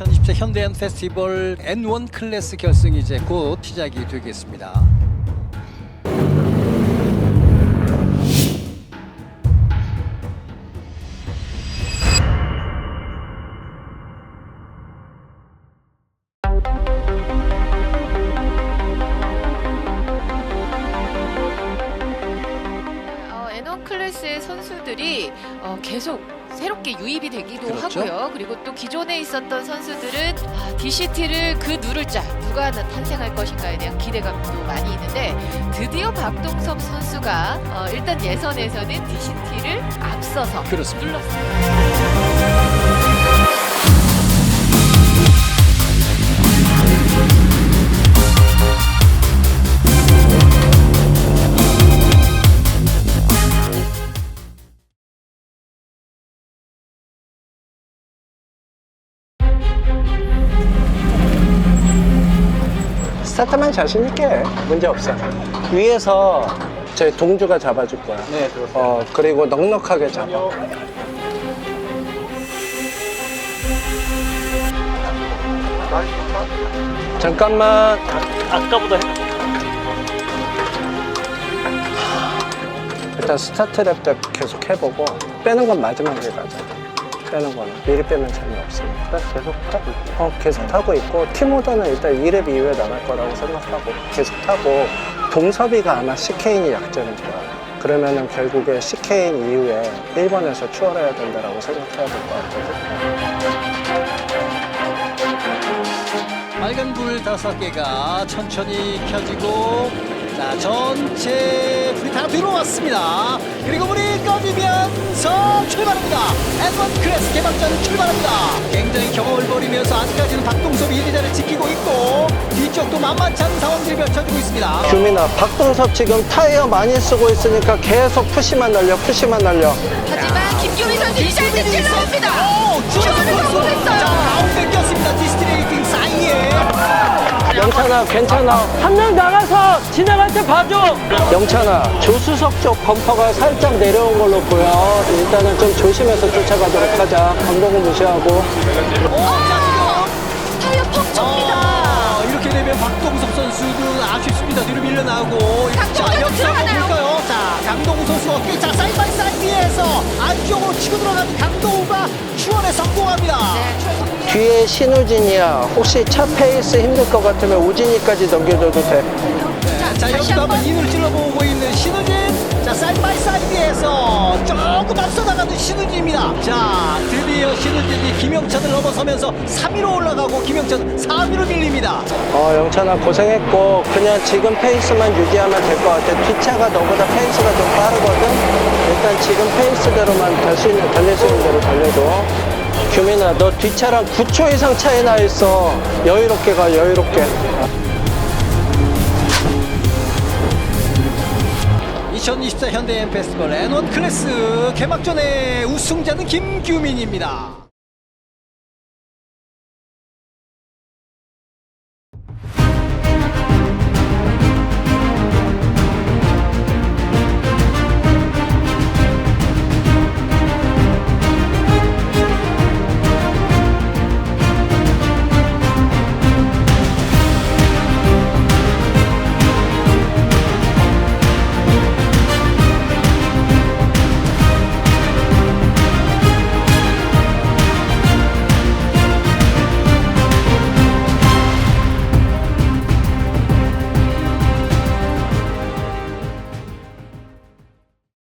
2024 현대한 페스티벌 N1 클래스 결승이 이제 곧 시작이 되겠습니다. 어, N1 클래스의 선수들이 어, 계속 새롭게 유입이 되기도 그렇죠. 하고요. 그리고 또 기존에 있었던 선수들은 아, DCT를 그 누를 자 누가 하나 탄생할 것인가에 대한 기대감도 많이 있는데 드디어 박동섭 선수가 어, 일단 예선에서는 DCT를 앞서서 그렇습니다. 눌렀습니다. 스타트만 자신 있게 해. 문제 없어. 위에서 제 동주가 잡아줄 거야. 네, 그렇습니다. 어 그리고 넉넉하게 잡아. 잠깐만. 아까보다 해- 일단 스타트 랩때 계속 해보고 빼는 건 마지막에 가자. 빼는 거는. 미리 빼면 재미 없으니까 계속 타고 있고. 어, 계속 타고 있고 팀오더는 일단 2랩 이후에 나갈 거라고 생각하고 계속 타고 동섭이가 아마 CK인이 약점일 거야. 그러면은 결국에 CK인 이후에 1번에서 추월해야 된다라고 생각해야 될 것 같거든. 빨간 불 다섯 개가 천천히 켜지고 자 전체 불이 다 들어왔습니다. 그리고 불이 꺼지면서 출발합니다. N1 클래스 개막전 출발합니다. 굉장히 경험을 벌이면서 아직까지는 박동섭이 1, 2자를 지키고 있고 뒤쪽도 만만치 않은 상황들이 펼쳐지고 있습니다. 규민아 박동섭 지금 타이어 많이 쓰고 있으니까 계속 푸시만 날려 푸시만 날려 하지만 김규민 선수 이차이트 찔러옵니다. 오, 추월을 성공했어 영찬아 괜찮아 한 명 나가서 지나갈 때 봐줘. 영찬아 조수석 쪽 범퍼가 살짝 내려온 걸로 보여 일단은 좀 조심해서 쫓아가도록 하자 감독은 무시하고 타이어 펑쳐입니다. 아, 이렇게 되면 박동섭 선수는 아쉽습니다. 뒤로 밀려나고. 강동우 자, 선수 여기서 한번 들어가나요? 볼까요? 자, 강동우 선수 어깨 자, 사이드 바이 사이드에서 안쪽으로 치고 들어가는 강동우가 추월에 성공합니다. 네. 뒤에 신우진이야 혹시 차 페이스 힘들 것 같으면 우진이까지 넘겨줘도 돼 네, 자, 다시 여기도 한번. 인을 찔러보고 있는 신우진. 자, 사이드 바이 사이드에서 조금 앞서 나가는 신우진입니다. 자, 드디어 신우진이 김영찬을 넘어서면서 3위로 올라가고 김영찬 4위로 밀립니다. 어 영찬아 고생했고 그냥 지금 페이스만 유지하면 될 것 같아 뒷차가 너보다 페이스가 좀 빠르거든 일단 지금 페이스대로만 달수 있는 달릴 수 있는 대로 달려줘 규민아 너 뒷차랑 9초 이상 차이 나 있어 여유롭게 가 여유롭게 2024 현대엠 페스티벌 N1 클래스 개막전의 우승자는 김규민입니다.